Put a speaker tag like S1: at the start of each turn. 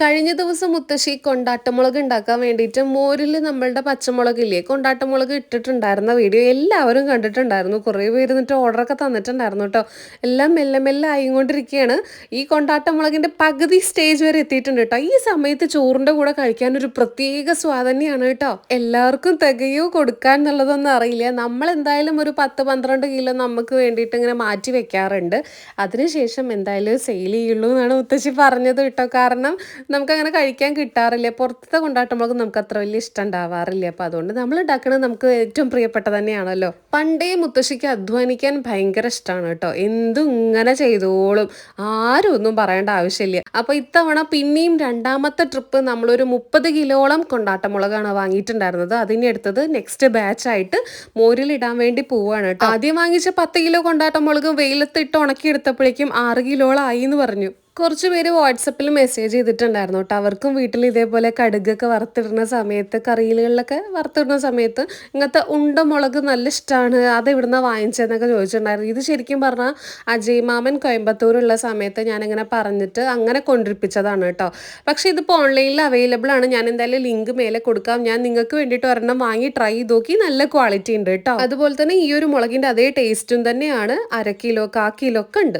S1: കഴിഞ്ഞ ദിവസം മുത്തശ്ശി കൊണ്ടാട്ടമുളക് ഉണ്ടാക്കാൻ വേണ്ടിയിട്ട് മോരിൽ നമ്മളുടെ പച്ചമുളകില്ലേ കൊണ്ടാട്ടമുളക് ഇട്ടിട്ടുണ്ടായിരുന്ന വീഡിയോ എല്ലാവരും കണ്ടിട്ടുണ്ടായിരുന്നു. കുറേ പേര് എന്നിട്ട് ഓർഡറൊക്കെ തന്നിട്ടുണ്ടായിരുന്നു കേട്ടോ. എല്ലാം മെല്ലെ മെല്ലെ ആയിക്കൊണ്ടിരിക്കുകയാണ്. ഈ കൊണ്ടാട്ടമുളകിന്റെ പകുതി സ്റ്റേജ് വരെ എത്തിയിട്ടുണ്ട് കേട്ടോ. ഈ സമയത്ത് ചോറിന്റെ കൂടെ കഴിക്കാൻ ഒരു പ്രത്യേക സ്വാദ് തന്നെയാണ് കേട്ടോ. എല്ലാവർക്കും തികയോ കൊടുക്കാൻ എന്നുള്ളതൊന്നും അറിയില്ല. നമ്മൾ എന്തായാലും ഒരു പത്ത് പന്ത്രണ്ട് കിലോ നമുക്ക് വേണ്ടിയിട്ട് ഇങ്ങനെ മാറ്റി വെക്കാറുണ്ട്. അതിനുശേഷം എന്തായാലും സെയിൽ ചെയ്യുള്ളൂ എന്നാണ് മുത്തശ്ശി പറഞ്ഞത് കേട്ടോ. കാരണം നമുക്കങ്ങനെ കഴിക്കാൻ കിട്ടാറില്ല. പുറത്തത്തെ കൊണ്ടാട്ടമുളക് നമുക്ക് അത്ര വലിയ ഇഷ്ടം ഉണ്ടാവാറില്ല. അപ്പൊ അതുകൊണ്ട് നമ്മൾ ഉണ്ടാക്കുന്നത് നമുക്ക് ഏറ്റവും പ്രിയപ്പെട്ട തന്നെയാണല്ലോ. പണ്ടേ മുത്തശ്ശിക്ക് അധ്വാനിക്കാൻ ഭയങ്കര ഇഷ്ടമാണ് കേട്ടോ. എന്തും ഇങ്ങനെ ചെയ്തോളും. ആരും ഒന്നും പറയേണ്ട ആവശ്യമില്ല. അപ്പോൾ ഇത്തവണ പിന്നെയും രണ്ടാമത്തെ ട്രിപ്പ് നമ്മളൊരു മുപ്പത് കിലോളം കൊണ്ടാട്ടമുളകാണ് വാങ്ങിയിട്ടുണ്ടായിരുന്നത്. അതിനെ എടുത്തത് നെക്സ്റ്റ് ബാച്ച് ആയിട്ട് മോരിലിടാൻ വേണ്ടി പോവാണ് കേട്ടോ. ആദ്യം വാങ്ങിച്ച പത്ത് കിലോ കൊണ്ടാട്ടമുളക് വെയിലത്തിട്ട് ഉണക്കിയെടുത്തപ്പോഴേക്കും ആറ് കിലോളായി എന്ന് പറഞ്ഞു. കുറച്ച് പേര് വാട്സപ്പിൽ മെസ്സേജ് ചെയ്തിട്ടുണ്ടായിരുന്നു കേട്ടോ. അവർക്കും വീട്ടിൽ ഇതേപോലെ കടുകൊക്കെ വറുത്തിടുന്ന സമയത്ത് കറിയിലുകളിലൊക്കെ വറുത്തിടുന്ന സമയത്ത് ഇങ്ങനത്തെ ഉണ്ട മുളക് നല്ല ഇഷ്ടമാണ് അത് ഇവിടുന്ന് വാങ്ങിച്ചതെന്നൊക്കെ ചോദിച്ചിട്ടുണ്ടായിരുന്നു. ഇത് ശരിക്കും പറഞ്ഞാൽ അജയ് മാമൻ കോയമ്പത്തൂരുള്ള സമയത്ത് ഞാനിങ്ങനെ പറഞ്ഞിട്ട് അങ്ങനെ കൊണ്ടിരിപ്പിച്ചതാണ് കേട്ടോ. പക്ഷേ ഇതിപ്പോൾ ഓൺലൈനിൽ അവൈലബിൾ ആണ്. ഞാൻ എന്തായാലും ലിങ്ക് മേലെ കൊടുക്കാം. ഞാൻ നിങ്ങൾക്ക് വേണ്ടിയിട്ട് ഒരെണ്ണം വാങ്ങി ട്രൈ ചെയ്ത് നോക്കി. നല്ല ക്വാളിറ്റി ഉണ്ട് കേട്ടോ. അതുപോലെ തന്നെ ഈ ഒരു മുളകിന്റെ അതേ ടേസ്റ്റും തന്നെയാണ് അര കിലോ കാ കിലോ ഒക്കെ ഉണ്ട്.